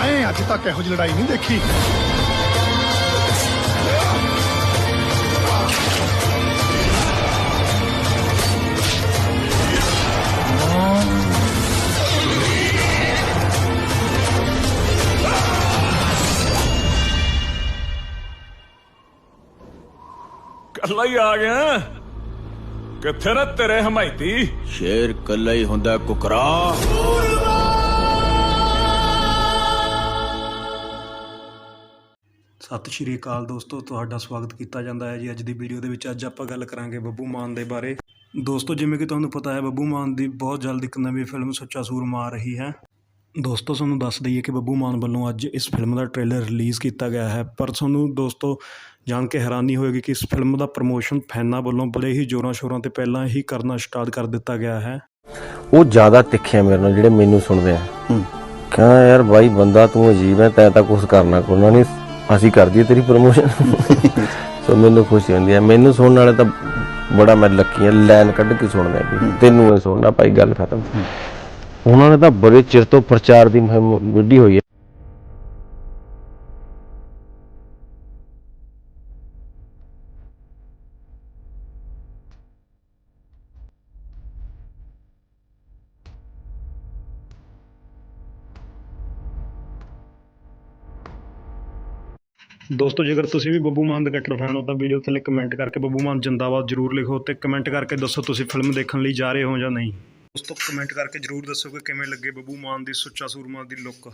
ਮੈਂ ਅੱਜ ਤੱਕ ਇਹੋ ਜਿਹੀ ਲੜਾਈ ਨਹੀਂ ਦੇਖੀ। ਕੱਲਾ ਹੀ ਆ ਗਿਆ। ਕਿੱਥੇ ਨਾ ਤੇਰੇ ਹਮਾਇਤੀ? ਸ਼ੇਰ ਕੱਲਾ ਹੀ ਹੁੰਦਾ ਕੁਕਰਾ। ਸਤਿ ਸ਼੍ਰੀ ਅਕਾਲ ਦੋਸਤੋ ਤੁਹਾਡਾ ਸਵਾਗਤ ਕੀਤਾ ਜਾਂਦਾ ਹੈ ਜੀ ਅੱਜ ਦੀ ਵੀਡੀਓ ਦੇ ਵਿੱਚ। ਅੱਜ ਆਪਾਂ ਗੱਲ ਕਰਾਂਗੇ ਬੱਬੂ ਮਾਨ ਦੇ ਬਾਰੇ। ਦੋਸਤੋ ਜਿਵੇਂ ਕਿ ਤੁਹਾਨੂੰ ਪਤਾ ਹੈ ਬੱਬੂ ਮਾਨ ਦੀ ਬਹੁਤ ਜਲਦ ਇੱਕ ਨਵੀਂ ਫਿਲਮ ਸੁੱਚਾ ਸੂਰਮਾ ਆ ਰਹੀ ਹੈ। ਦੋਸਤੋ ਤੁਹਾਨੂੰ ਦੱਸ ਦਈਏ ਕਿ ਬੱਬੂ ਮਾਨ ਵੱਲੋਂ ਅੱਜ ਇਸ ਫਿਲਮ ਦਾ ਟ੍ਰੇਲਰ ਰਿਲੀਜ਼ ਕੀਤਾ ਗਿਆ ਹੈ। ਪਰ ਤੁਹਾਨੂੰ ਦੋਸਤੋ ਜਾਣ ਕੇ ਹੈਰਾਨੀ ਹੋਏਗੀ ਕਿ ਇਸ ਫਿਲਮ ਦਾ ਪ੍ਰਮੋਸ਼ਨ ਫੈਨਾਂ ਵੱਲੋਂ ਬੜੇ ਹੀ ਜ਼ੋਰਾਂ ਸ਼ੋਰਾਂ ਤੇ ਪਹਿਲਾਂ ਹੀ ਕਰਨਾ ਸਟਾਰਟ ਕਰ ਦਿੱਤਾ ਗਿਆ ਹੈ। ਉਹ ਜ਼ਿਆਦਾ ਤਿੱਖੇ ਆ ਮੇਰੇ ਨਾਲ ਜਿਹੜੇ ਮੈਨੂੰ ਸੁਣਦੇ ਆ। ਕਹਿੰਦਾ ਯਾਰ ਬਾਈ ਬੰਦਾ ਤੂੰ ਅਜੀਬ ਹੈ ਤੈਂ ਤਾਂ ਕੁਝ ਕਰਨਾ ਕੋਨਾ ਨਹੀਂ ਅਸੀਂ ਕਰ ਦਈਏ ਤੇਰੀ ਪ੍ਰੋਮੋਸ਼ਨ ਸੋ ਮੈਨੂੰ ਖੁਸ਼ੀ ਹੁੰਦੀ ਹੈ। ਮੈਨੂੰ ਸੁਣਨ ਵਾਲੇ ਤਾਂ ਬੜਾ ਮੈਂ ਲੱਕੀ ਆ ਲਾਈਨ ਕੱਢ ਕੇ ਸੁਣਦੇ ਆ ਵੀ ਤੈਨੂੰ ਇਹ ਸੁਣਨਾ ਭਾਈ ਗੱਲ ਖਤਮ। ਉਹਨਾਂ ਨੇ ਤਾਂ ਬੜੇ ਚਿਰ ਤੋਂ ਪ੍ਰਚਾਰ ਦੀ ਮੁਹਿੰਮ ਵਿੱਢੀ ਹੋਈ ਹੈ। ਦੋਸਤੋ, ਜੇਕਰ ਤੁਸੀਂ ਵੀ ਬੱਬੂ ਮਾਨ ਦੇ ਕੱਟੜ ਫੈਨ ਹੋ, ਤਾਂ ਵੀਡੀਓ ਥੱਲੇ ਕਮੈਂਟ ਕਰਕੇ ਬੱਬੂ ਮਾਨ ਜਿੰਦਾਬਾਦ ਜਰੂਰ ਲਿਖੋ ਤੇ ਕਮੈਂਟ ਕਰਕੇ ਦੱਸੋ ਤੁਸੀਂ ਫਿਲਮ ਦੇਖਣ ਲਈ ਜਾ ਰਹੇ ਹੋ ਜਾਂ ਨਹੀਂ। ਦੋਸਤੋ ਕਮੈਂਟ ਕਰਕੇ ਜਰੂਰ ਦੱਸੋ ਕਿ ਕਿਵੇਂ ਲੱਗੇ ਬੱਬੂ ਮਾਨ ਦੀ ਸੁੱਚਾ ਸੂਰਮਾ ਦੀ ਲੁੱਕ